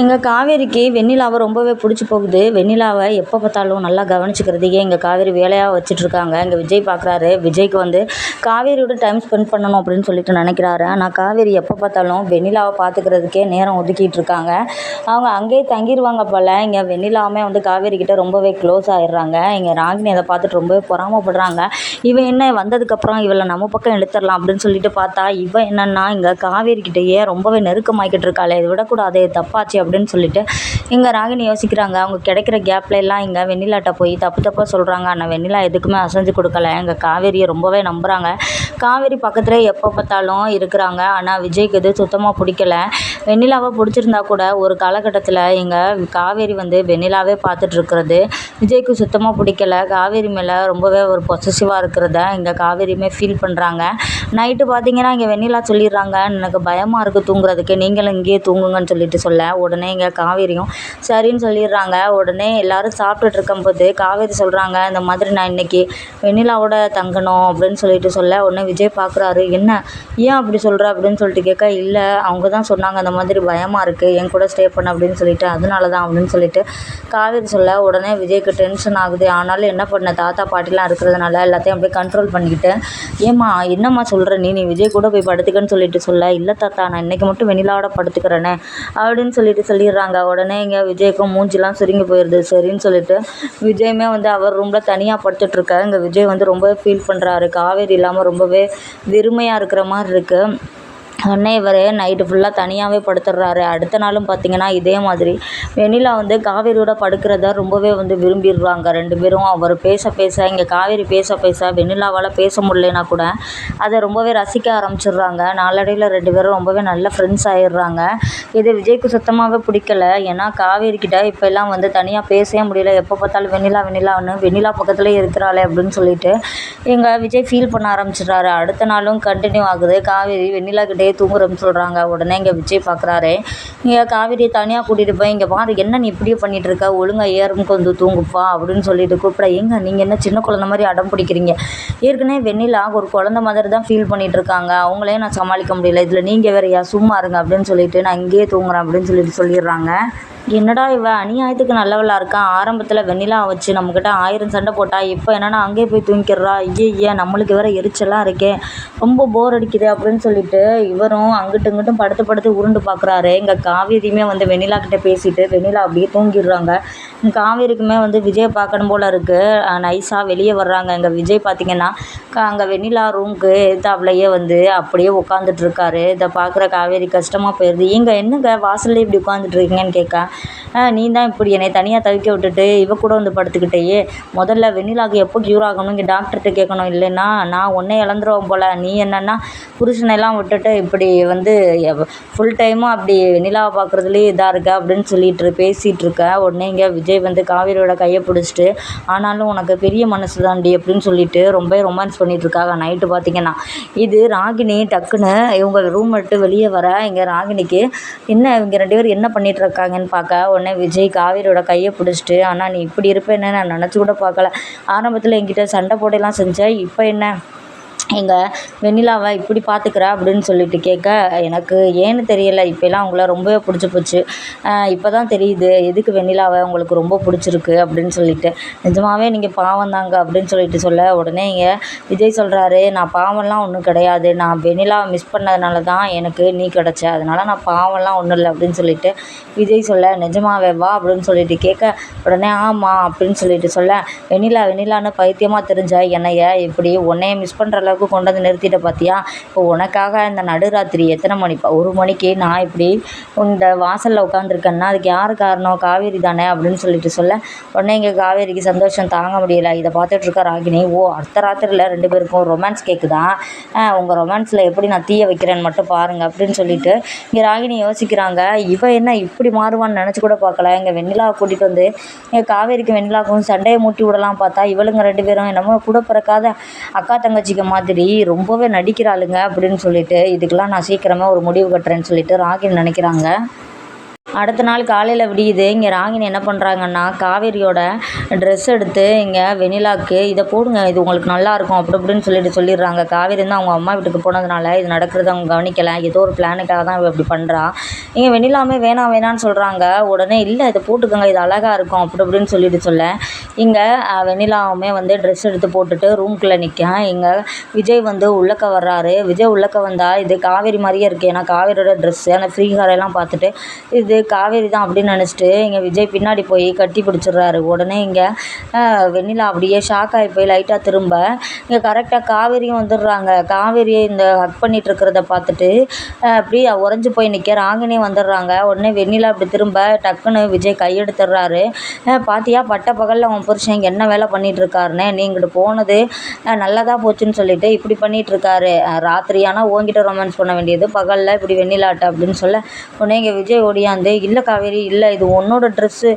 எங்கள் காவேரிக்கு வெண்ணிலாவை ரொம்பவே பிடிச்சி போகுது. வெண்ணிலாவை எப்போ பார்த்தாலும் நல்லா கவனிச்சுக்கிறதுக்கே எங்கள் காவேரி வேலையாக வச்சுட்ருக்காங்க எங்கள் விஜய் பார்க்குறாரு விஜய்க்கு வந்து காவேரியோட டைம் ஸ்பெண்ட் பண்ணணும் அப்படின்னு சொல்லிட்டு நினைக்கிறாரு. ஆனால் காவேரி எப்போ பார்த்தாலும் வெண்ணிலாவை பார்த்துக்கிறதுக்கே நேரம் ஒதுக்கிட்டு இருக்காங்க. அவங்க அங்கேயே தங்கிடுவாங்க போல். இங்கே வெண்ணிலாவுமே வந்து காவேரி கிட்ட ரொம்பவே க்ளோஸ் ஆயிடுறாங்க. இங்கே ராகினி அதை பார்த்துட்டு ரொம்பவே பொறாமப்படுறாங்க. இவன் என்ன வந்ததுக்கப்புறம் இவளை நம்ம பக்கம் இழுத்துடலாம் அப்படின்னு சொல்லிட்டு பார்த்தா இவன் என்னன்னா இங்கே காவேரி கிட்டேயே ரொம்பவே நெருக்கமாக்கிட்டு இருக்காளே. இதை விடக்கூடாது. தப்பாச்சு அப்படின்னு சொல்லிட்டு இங்கே ராகினி யோசிக்கிறாங்க. அவங்க கிடைக்கிற கேப்ல எல்லாம் இங்கே வெண்ணிலாட்ட போய் தப்பு தப்பாக சொல்கிறாங்க ஆனால் வெண்ணிலா எதுக்குமே அசைஞ்சு கொடுக்கல. எங்கள் காவேரியை ரொம்பவே நம்புகிறாங்க காவேரி பக்கத்தில் எப்போ பார்த்தாலும் இருக்கிறாங்க. ஆனால் விஜய்க்கு இது சுத்தமாக பிடிக்கல. வெண்ணிலாவை பிடிச்சிருந்தா கூட ஒரு காலகட்டத்தில் எங்கள் காவேரி வந்து வெண்ணிலாவே பார்த்துட்ருக்கறது. விஜய்க்கு சுத்தமாக பிடிக்கல. காவேரி மேலே ரொம்பவே ஒரு பொசசிவாக இருக்கிறத இங்கே காவேரியுமே ஃபீல் பண்ணுறாங்க நைட்டு பார்த்தீங்கன்னா இங்கே வெண்ணிலா சொல்லிடுறாங்க எனக்கு பயமாக இருக்குது தூங்குறதுக்கு. நீங்களும் இங்கேயே தூங்குங்கன்னு சொல்லிட்டு சொல்ல. உடனே இங்கே காவேரியும் சரின்னு சொல்லிடுறாங்க. உடனே எல்லாரும் சாப்பிட்டுட்டு இருக்கும்போது காவேரி சொல்கிறாங்க இந்த மாதிரி நான் இன்னைக்கு வெண்ணிலாவோட தங்கணும் அப்படின்னு சொல்லிட்டு சொல்ல. உடனே விஜய் பார்க்குறாரு என்ன? ஏன் அப்படி சொல்கிற அப்படின்னு சொல்லிட்டு கேட்க இல்லை அவங்க தான் சொன்னாங்க அந்த மாதிரி பயமாக இருக்குது என் கூட ஸ்டே பண்ண அப்படின்னு சொல்லிட்டு அதனால தான் அப்படின்னு சொல்லிட்டு காவேரி சொல்ல உடனே விஜய்க்கு டென்ஷன் ஆகுது. ஆனாலும் என்ன பண்ண தாத்தா பாட்டிலாம் இருக்கிறதுனால எல்லாத்தையும் அப்படியே கண்ட்ரோல் பண்ணிக்கிட்டு ஏம்மா என்னம்மா சொல்கிற நீ நீ விஜய் கூட போய் படுத்துக்கன்னு சொல்லிட்டு சொல்ல இல்லை தாத்தா நான் இன்னைக்கு மட்டும் வெண்ணிலாவோட படுத்துக்கிறேனே அப்படின்னு சொல்லிட்டு சொல்லிடுறாங்க. உடனே இங்கே விஜய்க்கும் மூஞ்சிலாம் சுருங்கி போயிடுது சரின்னு சொல்லிட்டு விஜயுமே வந்து அவர் ரூமில் தனியாக படுத்துட்டு இங்கே விஜய் வந்து ரொம்பவே ஃபீல் பண்ணுறாரு காவேரி இல்லாமல் ரொம்பவே வெறுமையாக இருக்கிற மாதிரி இருக்குது உடனே இவர் நைட்டு ஃபுல்லாக தனியாகவே படுத்துடுறாரு அடுத்த நாளும் பார்த்திங்கன்னா இதே மாதிரி. வெண்ணிலா வந்து காவேரியோட படுக்கிறத ரொம்பவே வந்து விரும்பிடுறாங்க ரெண்டு பேரும் அவர் பேச பேச இங்கே காவேரி பேச பேச வெண்ணிலாவால் பேச முடியலனா கூட அதை ரொம்பவே ரசிக்க ஆரம்பிச்சிடுறாங்க நாளடைவில் ரெண்டு பேரும் ரொம்பவே நல்ல ஃப்ரெண்ட்ஸ் ஆயிடுறாங்க இது விஜய்க்கு சுத்தமாகவே பிடிக்கல. ஏன்னா காவேரி கிட்ட இப்போல்லாம் வந்து தனியாக பேசவே முடியல. எப்போ பார்த்தாலும் வெண்ணிலா வெண்ணிலான்னு வெண்ணிலா பக்கத்துலேயே இருக்கிறாளே அப்படின்னு சொல்லிட்டு எங்கள் விஜய் ஃபீல் பண்ண ஆரம்பிச்சிடுறாரு அடுத்த நாளும் கண்டினியூ ஆகுது. காவேரி வெண்ணிலா கிட்டே தூங்குறோம்னு சொல்கிறாங்க உடனே இங்கே விஜய் பார்க்குறாரு இங்கே காவேரியை தனியாக கூட்டிகிட்டு போய் இங்கே பாரு என்ன நீ இப்படியே பண்ணிகிட்டு இருக்க? ஒழுங்காக ஏறும் வந்து தூங்குப்பா அப்படின்னு சொல்லிட்டு கூப்பிட ஏங்க நீங்கள் என்ன சின்ன குழந்த மாதிரி அடம் பிடிக்கிறீங்க? ஏற்கனவே வெண்ணிலா ஒரு குழந்த மாதிரி தான் ஃபீல் பண்ணிகிட்டு இருக்காங்க. அவங்களே நான் சமாளிக்க முடியல. இதில் நீங்கள் வேறையா சும்மா இருங்க அப்படின்னு சொல்லிட்டு நான் இங்கேயே தூங்குறேன் அப்படின்னு சொல்லிட்டு சொல்லிடுறாங்க. என்னடா இவ? அநியாயத்துக்கு நல்லவளா இருக்கான் ஆரம்பத்தில் வெண்ணிலா வச்சு நம்மக்கிட்ட ஆயிரம் சண்டை போட்டா இப்போ என்னென்னா அங்கேயே போய் தூங்கிடுறா. ஐயய்ய நம்மளுக்கு வேற எரிச்சலாக இருக்கே. ரொம்ப போர் அடிக்குது அப்படின்னு சொல்லிட்டு இவரும் அங்கிட்டும் இங்கிட்டும் படுத்து படுத்து உருண்டு பார்க்குறாரு எங்கள் காவேரியுமே வந்து வெண்ணிலா கிட்டே பேசிட்டு வெண்ணிலா அப்படியே தூங்கிடுறாங்க. காவேரிக்குமே வந்து விஜய் பார்க்கணும் போல் இருக்குது நைஸாக வெளியே வர்றாங்க. எங்கள் விஜய் பார்த்தீங்கன்னா அங்கே வெண்ணிலா ரூமுக்கு எதிர்த்தாப்புலையே வந்து அப்படியே உட்காந்துட்டு இருக்காரு. இதை பார்க்குற காவேரி கஷ்டமாக போயிடுது இங்கே என்னங்க வாசல்லே இப்படி உட்காந்துட்டு இருக்கீங்கன்னு கேட்க நீ தான் இப்படி என்னை தனியாக தவிக்க விட்டுட்டு இவ கூட வந்து படுத்துக்கிட்டேயே. முதல்ல வெண்ணிலாவுக்கு எப்போ க்யூர் ஆகணும் இங்கே டாக்டர்கிட்ட கேட்கணும் இல்லைன்னா நான் உன்னே இழந்துருவேன் போல். நீ என்னென்னா புருஷனையெல்லாம் விட்டுட்டு இப்படி வந்து ஃபுல் டைமும் அப்படி வெண்ணிலாவை பார்க்குறதுலேயே இதாக இருக்க அப்படின்னு சொல்லிட்டு பேசிகிட்டு இருக்க. உடனே இங்கே விஜய் வந்து காவேரியோட கையை பிடிச்சிட்டு ஆனாலும் உனக்கு பெரிய மனசு தாண்டி அப்படின்னு சொல்லிட்டு ரொம்ப ரொமான்ஸ் பண்ணிட்டு இருக்காங்க நைட்டு பார்த்தீங்கன்னா இது ராகினி டக்குன்னு இவங்க ரூம் விட்டு வெளியே வர இங்கே ராகினிக்கு என்ன இவங்க ரெண்டு பேரும் என்ன பண்ணிகிட்ருக்காங்கன்னு பார்க்க பார்க்க. உடனே விஜய் காவேரியோட கையை பிடிச்சிட்டு ஆனால் நீ இப்படி இருப்பேன்னு நான் நினச்சி கூட பார்க்கல. ஆரம்பத்தில் என்கிட்ட சண்டை போடலாம் செஞ்ச இப்போ என்ன? எங்கள் வெண்ணிலாவை இப்படி பார்த்துக்கிற அப்படின்னு சொல்லிட்டு கேட்க எனக்கு ஏன்னு தெரியலை. இப்போலாம் அவங்கள ரொம்பவே பிடிச்சி போச்சு. இப்போ தான் தெரியுது எதுக்கு வெண்ணிலாவை உங்களுக்கு ரொம்ப பிடிச்சிருக்கு அப்படின்னு சொல்லிட்டு. நிஜமாவே நீங்கள் பாவம் தாங்க அப்படின்னு சொல்லிட்டு சொல்ல உடனே இங்கே விஜய் சொல்கிறாரு நான் பாவம்லாம் ஒன்றும் கிடையாது. நான் வெண்ணிலாவை மிஸ் பண்ணதுனால தான் எனக்கு நீ கிடச்ச. அதனால் நான் பாவம்லாம் ஒன்றும் இல்லை. அப்படின்னு சொல்லிட்டு விஜய் சொல்ல நிஜமாவே வா அப்படின்னு சொல்லிட்டு கேட்க உடனே ஆமாம் அப்படின்னு சொல்லிட்டு சொல்ல வெண்ணிலா வெண்ணிலான்னு பைத்தியமாக தெரிஞ்ச என்னைய இப்படி உன்னைய மிஸ் பண்ணுற அளவுக்கு கொண்டு வந்து நிறுத்திட்ட பார்த்தியா இப்போ உனக்காக இந்த நடுராத்திரி எத்தனை மணி? ஒரு மணிக்கு நான் இப்படி இந்த வாசலில் உட்காந்துருக்கேன்னா அதுக்கு யார் காரணம்? காவேரி தானே அப்படின்னு சொல்லிட்டு சொல்ல. உடனே இங்கே காவேரிக்கு சந்தோஷம் தாங்க முடியல. இதை பார்த்துட்டு இருக்க ராகினி ஓ அடுத்த ராத்திரியில் ரெண்டு பேருக்கும் ரொமான்ஸ் கேட்குதா உங்கள் ரொமான்ஸில் எப்படி நான் தீய வைக்கிறேன்னு மட்டும் பாருங்கள் அப்படின்னு சொல்லிட்டு இங்கே ராகினி யோசிக்கிறாங்க. இவன் என்ன இப்படி மாறுவான்னு நினச்சி கூட பார்க்கல. எங்கள் வெண்ணிலாவை கூட்டிகிட்டு வந்து எங்கள் காவேரிக்கு வெண்ணிலாவுக்கும் சண்டையை மூட்டி விடலாம் பார்த்தா இவளுங்க ரெண்டு பேரும் என்னமோ கூட பிறக்காத அக்கா தங்கச்சிக்கு மாதிரி ரொம்பவே நடிக்கிறாளுங்க அப்படின்னு சொல்லிட்டு இதுக்கெல்லாம் நான் சீக்கிரமாக ஒரு முடிவு கட்டுறேன்னு சொல்லிட்டு ராகினி நினைக்கிறாங்க. அடுத்த நாள் காலையில் விடியுது. இங்கே ராகினி என்ன பண்ணுறாங்கன்னா காவேரியோட ட்ரெஸ் எடுத்து இங்கே வெனிலாக்கு இதை போடுங்க இது உங்களுக்கு நல்லா இருக்கும் அப்படி இப்படின்னு சொல்லிட்டு சொல்லிடுறாங்க. காவேரி வந்து அவங்க அம்மா வீட்டுக்கு போனதுனால இது நடக்கிறத அவங்க கவனிக்கலை. ஏதோ ஒரு பிளானுக்காக தான் இவ இப்படி பண்ணுறா இங்கே வெனிலாமே வேணாம் வேணான்னு சொல்கிறாங்க உடனே இல்லை இதை போட்டுக்கோங்க இது அழகாக இருக்கும் அப்படி இப்படின்னு சொல்லிட்டு சொல்ல. இங்கே வெனிலாவுமே வந்து ட்ரெஸ் எடுத்து போட்டுட்டு ரூம்குள்ளே நிற்க இங்கே விஜய் வந்து உள்ளக்க வர்றாரு. விஜய் உள்ளக்க வந்தால் இது காவேரி மாதிரியே இருக்குது ஏன்னா காவேரியோட ட்ரெஸ்ஸு அந்த ஃப்ரீ காரெல்லாம் பார்த்துட்டு இது இது காவேரி தான் அப்படின்னு நினச்சிட்டு இங்கே விஜய் பின்னாடி போய் கட்டி பிடிச்சிடுறாரு. உடனே இங்கே வெண்ணிலா அப்படியே ஷாக் ஆகி போய் லைட்டாக திரும்ப இங்கே கரெக்டாக காவேரியும் வந்துடுறாங்க. காவேரியை இந்த ஹக் பண்ணிட்டு இருக்கிறத பார்த்துட்டு அப்படியே உறைஞ்சி போய் நிற்க ராங்கினே வந்துடுறாங்க. உடனே வெண்ணிலா அப்படி திரும்ப டக்குன்னு விஜய் கையெடுத்துடுறாரு. பாத்தியா பட்ட பகலில் உன் புருஷன் இங்கே என்ன வேலை பண்ணிட்டு இருக்காருன்னு நீ போனது நல்லதாக போச்சுன்னு சொல்லிட்டு இப்படி பண்ணிட்டு இருக்காரு. ராத்திரி ஆனால் ஓங்கிட்ட ரொமான்ஸ் பண்ண வேண்டியது பகலில் இப்படி வெண்ணிலாட்ட அப்படின்னு சொல்ல உடனே இங்கே விஜய் ஓடியாந்து இல்லை காவேரி இல்லை இது உன்னோட ட்ரெஸ்ஸு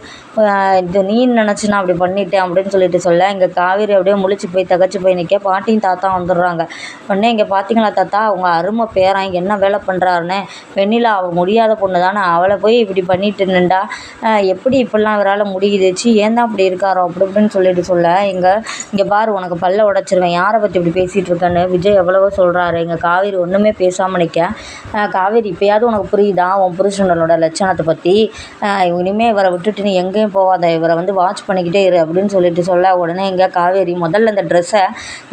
இது நீ நினச்சி நான் அப்படி பண்ணிட்டேன் அப்படின்னு சொல்லிட்டு சொல்ல இங்கே காவேரி அப்படியே முழிச்சு போய் தகச்சு போய் நிற்க பாட்டியும் தாத்தா வந்துடுறாங்க. உடனே இங்கே பார்த்தீங்களா தாத்தா அவங்க அருமை பேரன் இங்கே என்ன வேலை பண்ணுறாருன்னு வெண்ணிலா அவள் முடியாத பொண்ணு தானே அவளை போய் இப்படி பண்ணிட்டு நின்றா எப்படி இப்படிலாம் இவரால் முடியுது சி ஏன் தான் இப்படி இருக்காரோ? அப்படி இப்படின்னு சொல்லிட்டு சொல்ல இங்கே இங்கே பாரு உனக்கு பல்ல உடச்சிருவேன் யாரை பற்றி இப்படி பேசிகிட்டு இருக்கேன்னு? விஜய் எவ்வளவோ சொல்கிறாரு இங்கே காவேரி ஒன்றுமே பேசாமல் நிற்க காவேரி இப்போயாவது உனக்கு புரியுதா உன் புருஷனோட லட்சணத்தை பற்றி இனிமேல் இவரை விட்டுட்டு நீ எங்கேயும் போகாத. இவரை வந்து வாட்ச் பண்ணிக்கிட்டே இரு அப்படின்னு சொல்லிட்டு சொல்ல உடனே இங்கே காவேரி முதல்ல இந்த ட்ரெஸ்ஸை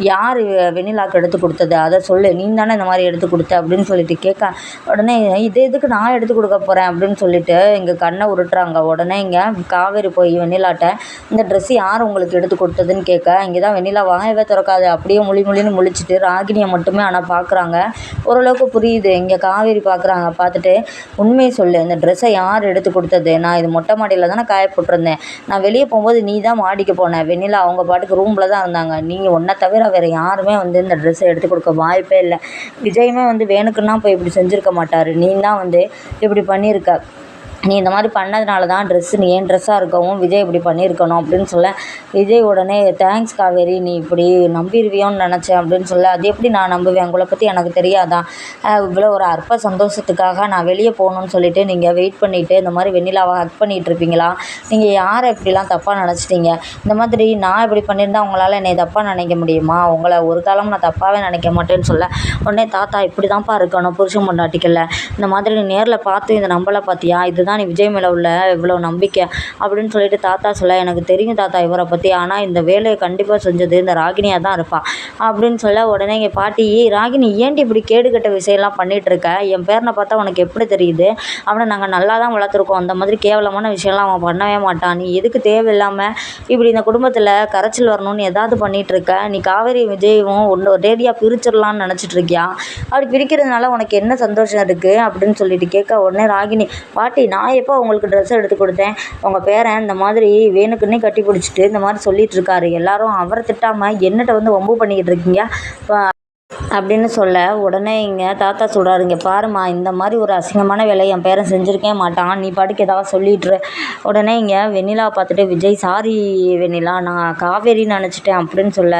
யார் வெண்ணிலாக்கு எடுத்து கொடுத்தது? அதை சொல்லு. நீ தானே இந்த மாதிரி எடுத்து கொடுத்த? அப்படின்னு சொல்லிட்டு கேட்க உடனே இது எதுக்கு நான் எடுத்து கொடுக்க போகிறேன் அப்படின்னு சொல்லிட்டு இங்கே கண்ணை உருட்டுறாங்க. உடனே இங்கே காவேரி போய் வெண்ணிலாட்ட இந்த ட்ரெஸ் யார் உங்களுக்கு எடுத்து கொடுத்ததுன்னு கேட்க இங்கே தான் வெண்ணிலா வாங்கவே திறக்காது. அப்படியே முழி முழின்னு முழிச்சிட்டு ராகினியை மட்டுமே ஆனால் பார்க்குறாங்க ஓரளவுக்கு புரியுது. இங்கே காவேரி பார்க்குறாங்க பார்த்துட்டு உண்மையை சொல்லு. இந்த ட்ரெஸ்ஸை யார் எடுத்து கொடுத்தது? நான் இது மொட்டை மாடியில் தானே காய போட்டிருந்தேன். நான் வெளியே போகும்போது நீ தான் மாடிக்கு போன. வெண்ணிலா அவங்க பாட்டுக்கு ரூமில் தான் இருந்தாங்க. நீங்கள் ஒன்றை தவிர வேறு யாருமே வந்து இந்த ட்ரெஸ்ஸை எடுத்து கொடுக்க வாய்ப்பே இல்லை. விஜயுமே வந்து வேணுக்குன்னா போய் இப்படி செஞ்சுருக்க மாட்டார். நீ தான் வந்து இப்படி பண்ணியிருக்க. நீ இந்த மாதிரி பண்ணதுனால தான் ட்ரெஸ்ஸு நீ ஏன் ட்ரெஸ்ஸாக இருக்கவும் விஜய் இப்படி பண்ணியிருக்கணும் அப்படின்னு சொல்ல விஜய் உடனே தேங்க்ஸ் காவேரி நீ இப்படி நம்பிடுவியோன்னு நினச்சேன் அப்படின்னு சொல்ல அது எப்படி நான் நம்புவேன்? உங்களை பற்றி எனக்கு தெரியாதான் இவ்வளோ ஒரு அற்ப சந்தோஷத்துக்காக நான் வெளியே போகணுன்னு சொல்லிட்டு நீங்கள் வெயிட் பண்ணிவிட்டு இந்த மாதிரி வெண்ணிலாவை ஹக் பண்ணிகிட்டு இருப்பீங்களா? நீங்கள் யாரை இப்படிலாம் தப்பாக நினச்சிட்டீங்க? இந்த மாதிரி நான் இப்படி பண்ணியிருந்தா உங்களால் என்னை தப்பாக நினைக்க முடியுமா? உங்களை ஒரு காலம் நான் தப்பாகவே நினைக்க மாட்டேன்னு சொல்ல உடனே தாத்தா இப்படி தான்ப்பா இருக்கணும் புருஷன் பொண்டாட்டிக்கல இந்த மாதிரி நீ நேரில் பார்த்து இதை நம்பளை பார்த்தியா இதுதான் நீ விஜய் மேலே உள்ள இவ்வளோ நம்பிக்கை அப்படின்னு சொல்லிட்டு தாத்தா சொல்ல எனக்கு தெரியும் தாத்தா இவரை பற்றி ஆனால் இந்த வேலையை கண்டிப்பாக செஞ்சது இந்த ராகினியாக தான் இருப்பாள் அப்படின்னு சொல்ல உடனே எங்கள் பாட்டி ராகினி ஏன்டி இப்படி கேடுகட்ட விஷயம்லாம் பண்ணிகிட்ருக்க என் பேரனை பார்த்தா உனக்கு எப்படி தெரியுது? அவனை நாங்கள் நல்லா தான் வளர்த்துருக்கோம். அந்த மாதிரி கேவலமான விஷயம்லாம் அவன் பண்ணவே மாட்டான். நீ எதுக்கு தேவையில்லாமல் இப்படி இந்த குடும்பத்தில் கரைச்சல் வரணும்னு ஏதாவது பண்ணிகிட்ருக்க நீ காவேரி விஜயும் ஒன்று ஒரேடியாக பிரிச்சிடலான்னு நினச்சிட்ருக்கியா அப்படி பிரிக்கிறதுனால உனக்கு என்ன சந்தோஷம் இருக்குது அப்படின்னு சொல்லிட்டு கேட்க உடனே ராகினி பாட்டி நான் எப்போ உங்களுக்கு ட்ரெஸ் எடுத்து கொடுத்தேன்? உங்கள் பேரன் இந்த மாதிரி வேணுக்குன்னே கட்டி பிடிச்சிட்டு இந்த மாதிரி சொல்லிகிட்டு இருக்காரு. எல்லாரும் அவரை திட்டாமல் என்னட்ட வந்து வம்பு பண்ணிக்கிட்டு இருக்கீங்க? அப்படின்னு சொல்ல உடனே இங்கே தாத்தா சொல்கிறாரு இங்கே பாரும்மா இந்த மாதிரி ஒரு அசிங்கமான வேலையை என் பேரன் செஞ்சுருக்கவே மாட்டான். நீ பாட்டுக்கு ஏதாவது சொல்லிட்டுரு. உடனே இங்கே வெண்ணிலா பார்த்துட்டு விஜய் சாரி வெண்ணிலா நான் காவேரின்னு நினச்சிட்டேன் அப்படின்னு சொல்ல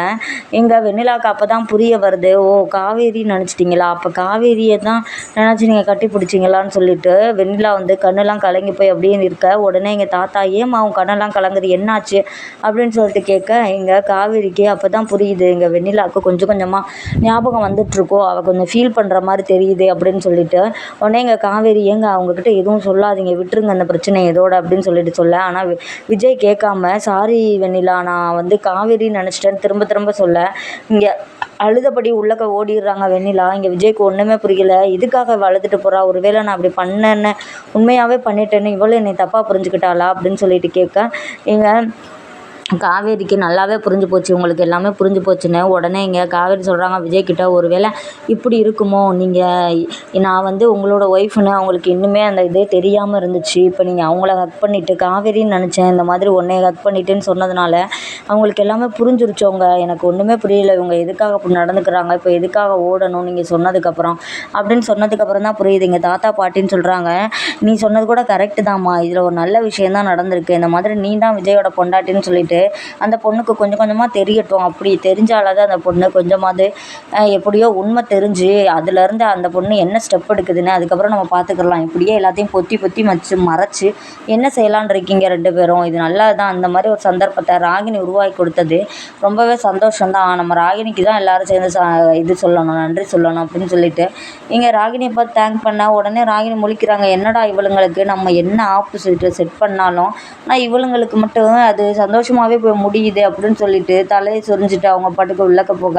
எங்கள் வெண்ணிலாவுக்கு அப்போ தான் புரிய வருது ஓ காவேரின்னு நினச்சிட்டிங்களா? அப்போ காவேரியை தான் நினச்சி நீங்கள் கட்டி பிடிச்சிங்களான்னு சொல்லிட்டு வெண்ணிலா வந்து கண்ணெல்லாம் கலங்கி போய் அப்படியே இருக்க உடனே எங்கள் தாத்தா ஏம்மா அவன் கண்ணெல்லாம் கலங்குது? என்னாச்சு? அப்படின்னு சொல்லிட்டு கேட்க எங்கள் காவேரிக்கு அப்போ தான் புரியுது எங்கள் வெண்ணிலாவுக்கு கொஞ்சம் கொஞ்சமாக ஞாபகம் வந்துட்டுருக்கோ அவள் கொஞ்சம் ஃபீல் பண்ணுற மாதிரி தெரியுது அப்படின்னு சொல்லிட்டு உடனே எங்கள் காவேரி ஏங்க அவங்கக்கிட்ட எதுவும் சொல்லாதீங்க விட்டுருங்க அந்த பிரச்சனை எதோட அப்படின்னு சொல்லிட்டு சொல்ல. ஆனால் விஜய் கேட்காம சாரி வெண்ணிலா நான் வந்து காவேரின்னு நினச்சிட்டேன் திரும்ப திரும்ப சொல்ல. இங்கே அழுதபடி உள்ளக்க ஓடிடுறாங்க வெண்ணிலா. இங்கே விஜய்க்கு ஒன்றுமே புரியல. இதுக்காக வளர்த்துட்டு போகிறா ஒருவேளை நான் அப்படி பண்ணேன்னு உண்மையாகவே பண்ணிட்டேன்னு இவ்வளோ என்னை தப்பாக புரிஞ்சுக்கிட்டாளா? அப்படின்னு சொல்லிட்டு கேட்க எங்கள் காவேரிக்கு நல்லாவே புரிஞ்சு போச்சு. உங்களுக்கு எல்லாமே புரிஞ்சு போச்சுன்னு உடனே இங்கே காவேரி சொல்கிறாங்க விஜய்கிட்ட ஒரு வேளை இப்படி இருக்குமோ? நீங்கள் நான் வந்து உங்களோட ஒய்ஃப்னு அவங்களுக்கு இன்னுமே அந்த இதே தெரியாமல் இருந்துச்சு. இப்போ நீங்கள் அவங்கள ஹக் பண்ணிவிட்டு காவேரின்னு நினச்சேன் இந்த மாதிரி உன்னை ஹக் பண்ணிவிட்டுன்னு சொன்னதுனால அவங்களுக்கு எல்லாமே புரிஞ்சிருச்சோங்க எனக்கு ஒன்றுமே புரியல. இவங்க எதுக்காக அப்படி நடந்துக்கிறாங்க? இப்போ எதுக்காக ஓடணும்? நீங்கள் சொன்னதுக்கப்புறம் அப்படின்னு சொன்னதுக்கப்புறம் தான் புரியுது. எங்கள் தாத்தா பாட்டின்னு சொல்கிறாங்க நீ சொன்னது கூட கரெக்டு தான்மா. இதில் ஒரு நல்ல விஷயம் தான் நடந்திருக்கு. இந்த மாதிரி நீ தான் விஜயோட பொண்டாட்டின்னு சொல்லிட்டு சொல்லிட்டு அந்த பொண்ணுக்கு கொஞ்சம் கொஞ்சமாக தெரியட்டும். அப்படி தெரிஞ்சாலாவது அந்த பொண்ணு கொஞ்சமாவது எப்படியோ உண்மை தெரிஞ்சு அதுலேருந்து அந்த பொண்ணு என்ன ஸ்டெப் எடுக்குதுன்னு அதுக்கப்புறம் நம்ம பார்த்துக்கலாம் இப்படியே எல்லாத்தையும் பொத்தி பொத்தி மச்சு மறைச்சி என்ன செய்யலான் இருக்கீங்க ரெண்டு பேரும்? இது நல்லது தான் அந்த மாதிரி ஒரு சந்தர்ப்பத்தை ராகினி உருவாக்கி கொடுத்தது ரொம்பவே சந்தோஷம்தான். நம்ம ராகினிக்கு தான் எல்லோரும் சேர்ந்து இது சொல்லணும் நன்றி சொல்லணும் அப்படின்னு சொல்லிட்டு இங்கே ராகினி பார்த்து தேங்க் பண்ண உடனே ராகினி முழிக்கிறாங்க. என்னடா இவளுங்களுக்கு நம்ம என்ன ஆப்போசிட்டை செட் பண்ணாலும் ஆனால் இவளுங்களுக்கு மட்டும் அது சந்தோஷமாக சந்தோஷமாகவே போய் முடியுது அப்படின்னு சொல்லிட்டு தலையை சொரிஞ்சுட்டு அவங்க பாட்டுக்கு உள்ளக்க போக.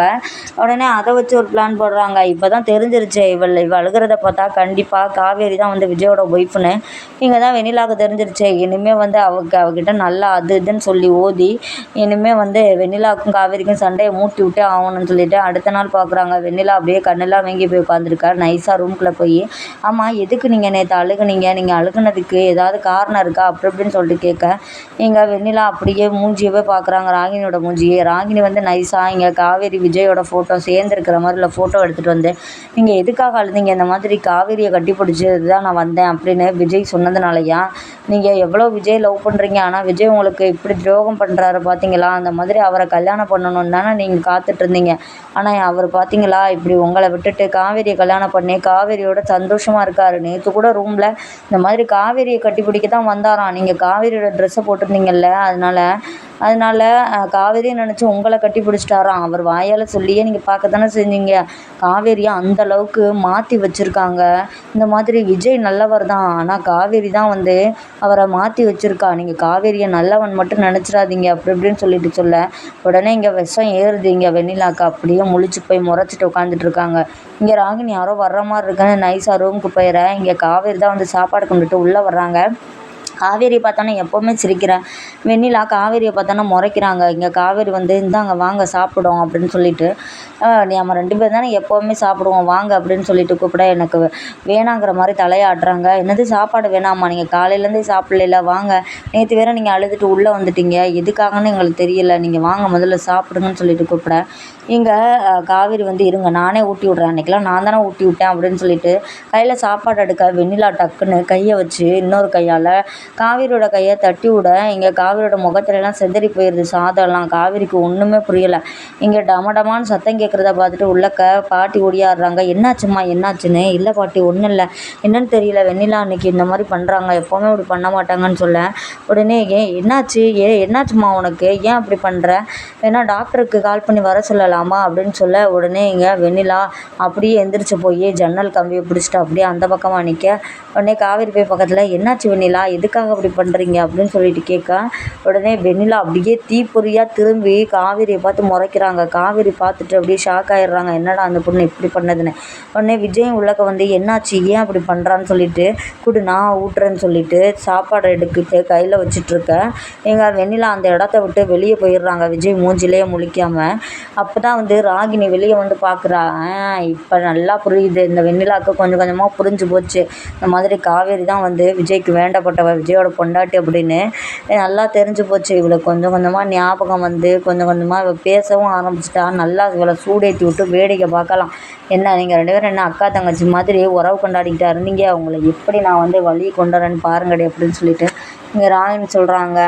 உடனே அதை வச்சு ஒரு பிளான் போடுறாங்க. இப்போ தான் தெரிஞ்சிருச்சு இவள் இவள் அழுகிறத பார்த்தா கண்டிப்பாக காவேரி தான் வந்து விஜயோட ஒய்ஃப்னு இங்கே தான் வெண்ணிலாவுக்கு தெரிஞ்சிருச்சு. இனிமேல் வந்து அவக்கு அவகிட்ட நல்லா அது இதுன்னு சொல்லி ஓதி இனிமேல் வந்து வெண்ணிலாவுக்கும் காவேரிக்கும் சண்டையை மூட்டி விட்டே ஆகணும்னு சொல்லிட்டு அடுத்த நாள் பார்க்குறாங்க வெண்ணிலா அப்படியே கண்ணெல்லாம் வாங்கி போய் உட்காந்துருக்கா நைஸாக ரூம்குள்ளே போய் ஆமாம் எதுக்கு நீங்கள் நேற்று அழுகுனீங்க? நீங்கள் அழுகுனதுக்கு ஏதாவது காரணம் இருக்கா? அப்படி இப்படின்னு சொல்லிட்டு கேட்க இங்கே வெண்ணிலா அப்படியே மூஞ்சியவே பார்க்குறாங்க. ராகினியோட மூஞ்சியே. ராகினி வந்து நைஸாக இங்கே காவேரி விஜயோட ஃபோட்டோ சேர்ந்துருக்கிற மாதிரி இல்லை ஃபோட்டோ எடுத்துகிட்டு வந்து நீங்கள் எதுக்காக அழுதீங்க? இந்த மாதிரி காவேரியை கட்டி பிடிச்சது தான் நான் வந்தேன் அப்படின்னு விஜய் சொன்னதுனாலயா நீங்கள் எவ்வளோ விஜய் லவ் பண்ணுறீங்க ஆனால் விஜய் உங்களுக்கு இப்படி துரோகம் பண்ணுறாரு பார்த்தீங்களா அந்த மாதிரி அவரை கல்யாணம் பண்ணணும்னு தானே நீங்கள் காத்துட்ருந்தீங்க ஆனால் அவர் பார்த்தீங்களா இப்படி உங்களை விட்டுட்டு காவேரியை கல்யாணம் பண்ணி காவேரியோட சந்தோஷமாக இருக்கார். நேற்று கூட ரூமில் இந்த மாதிரி காவேரியை கட்டி பிடிக்க தான் வந்தாராம். நீங்கள் காவேரியோட ட்ரெஸ்ஸை போட்டிருந்தீங்கல்ல அதனால் அதனால காவேரியை நினச்சி உங்களை கட்டி பிடிச்சிட்டாராம் அவர் வாயால் சொல்லியே நீங்கள் பார்க்க தானே செஞ்சீங்க. காவேரியை அந்தளவுக்கு மாற்றி வச்சுருக்காங்க. இந்த மாதிரி விஜய் நல்லவர் தான். ஆனால் காவேரி தான் வந்து அவரை மாற்றி வச்சுருக்கா. நீங்கள் காவேரியை நல்லவன் மட்டும் நினச்சிடாதீங்க. அப்படி இப்படின்னு சொல்லிட்டு சொல்ல உடனே இங்கே விஷம் ஏறுது. இங்கே வெண்ணிலாக்கு அப்படியே முழிச்சு போய் முறைச்சிட்டு உட்காந்துட்டு இருக்காங்க. இங்கே ராகினி யாரோ வர்ற மாதிரி இருக்குன்னு நைஸாக ரூமுக்கு போயிடுறேன் இங்கே காவேரி தான் வந்து சாப்பாடு கொண்டுட்டு உள்ளே வர்றாங்க. காவேரியை பார்த்தோன்னா எப்போவுமே சிரிக்கிறேன். வெண்ணிலா காவேரியை பார்த்தோன்னா முறைக்கிறாங்க. இங்கே காவேரி வந்து இந்தாங்க வாங்க சாப்பிடும் அப்படின்னு சொல்லிட்டு நம்ம ரெண்டு பேர் தானே எப்போவுமே சாப்பிடுவோம் வாங்க அப்படின்னு சொல்லிட்டு கூப்பிட எனக்கு வேணாங்கிற மாதிரி தலையாடுறாங்க என்னது சாப்பாடு வேணாம்மா நீங்கள் காலையிலேருந்தே சாப்பிடல வாங்க. நேற்று வேற நீங்கள் அழுதுட்டு உள்ளே வந்துட்டீங்க. எதுக்காகன்னு எங்களுக்கு தெரியல. நீங்கள் வாங்க முதல்ல சாப்பிடுங்கன்னு சொல்லிட்டு கூப்பிட. இங்கே காவேரி வந்து இருங்க நானே ஊட்டி விட்றேன். அன்றைக்கெலாம் நான் தானே ஊட்டி விட்டேன் அப்படின்னு சொல்லிட்டு கையில் சாப்பாடு எடுக்க வெண்ணிலா டக்குன்னு கையை வச்சு இன்னொரு கையால் காவேரியோட கையை தட்டி விட இங்கே காவேரியோட முகத்துலலாம் செதறி போயிடுது சாதம்லாம் காவேரிக்கு ஒன்றுமே புரியலை. இங்கே டமடமான்னு சத்தம் கேட்குறத பார்த்துட்டு உள்ளக்க பாட்டி ஓடியாடுறாங்க. என்னாச்சும்மா? என்னாச்சுன்னு? இல்லை பாட்டி ஒன்றும் இல்லை. என்னன்னு தெரியல. வெண்ணிலா அன்னைக்கு இந்த மாதிரி பண்ணுறாங்க எப்போவுமே இப்படி பண்ண மாட்டாங்கன்னு சொல்ல. உடனே ஏன் என்னாச்சு? ஏ என்னாச்சும்மா உனக்கு? ஏன் அப்படி பண்ணுற வேணா டாக்டருக்கு கால் பண்ணி வர சொல்லலாமா? அப்படின்னு சொல்ல உடனே இங்கே வெண்ணிலா அப்படியே எந்திரிச்சு போய் ஜன்னல் கம்பியை பிடிச்சிட்டு அப்படியே அந்த பக்கமாக நிற்க உடனே காவேரி போய் பக்கத்தில் என்னாச்சு வெண்ணிலா? எதுக்கு எதுக்காக அப்படி பண்ணுறீங்க அப்படின்னு சொல்லிட்டு கேட்க உடனே வெண்ணிலா அப்படியே தீப்பொறியாக திரும்பி காவேரியை பார்த்து முறைக்கிறாங்க. காவேரி பார்த்துட்டு அப்படியே ஷாக் ஆகிடுறாங்க என்னடா அந்த பொண்ணு இப்படி பண்ணதுன்னு. உடனே விஜயம் உள்ளக்க வந்து என்னாச்சு? ஏன் அப்படி பண்ணுறான்னு சொல்லிட்டு குடு நான் ஊட்டுறேன்னு சொல்லிட்டு சாப்பாடு எடுக்கிட்டு கையில் வச்சிட்ருக்கேன் எங்கள் வெண்ணிலா அந்த இடத்த விட்டு வெளியே போயிடுறாங்க. விஜய் மூஞ்சிலேயே முழிக்காமல் அப்போ தான் வந்து ராகினி வெளியே வந்து பார்க்குறா இப்போ நல்லா புரியுது. இந்த வெண்ணிலாவுக்கு கொஞ்சம் கொஞ்சமாக புரிஞ்சு போச்சு. இந்த மாதிரி காவேரி தான் வந்து விஜய்க்கு வேண்டப்பட்டவர் விஜயோட பொண்டாட்டி அப்படின்னு நல்லா தெரிஞ்சு போச்சு. இவளுக்கு கொஞ்சம் கொஞ்சமாக ஞாபகம் வந்து கொஞ்சம் கொஞ்சமாக இவள் பேசவும் ஆரம்பிச்சிட்டா. நல்லா இவளை சூடேற்றி விட்டு வேடிக்கை பார்க்கலாம். என்ன நீங்கள் ரெண்டு பேரும் என்ன அக்கா தங்கச்சி மாதிரி உறவு கொண்டாடிக்கிட்டா இருந்தீங்க? அவங்கள எப்படி நான் வந்து வழி கொண்டு வரேன்னு பாருங்கடி அப்படின்னு சொல்லிட்டு இங்கே ராயின்னு சொல்கிறாங்க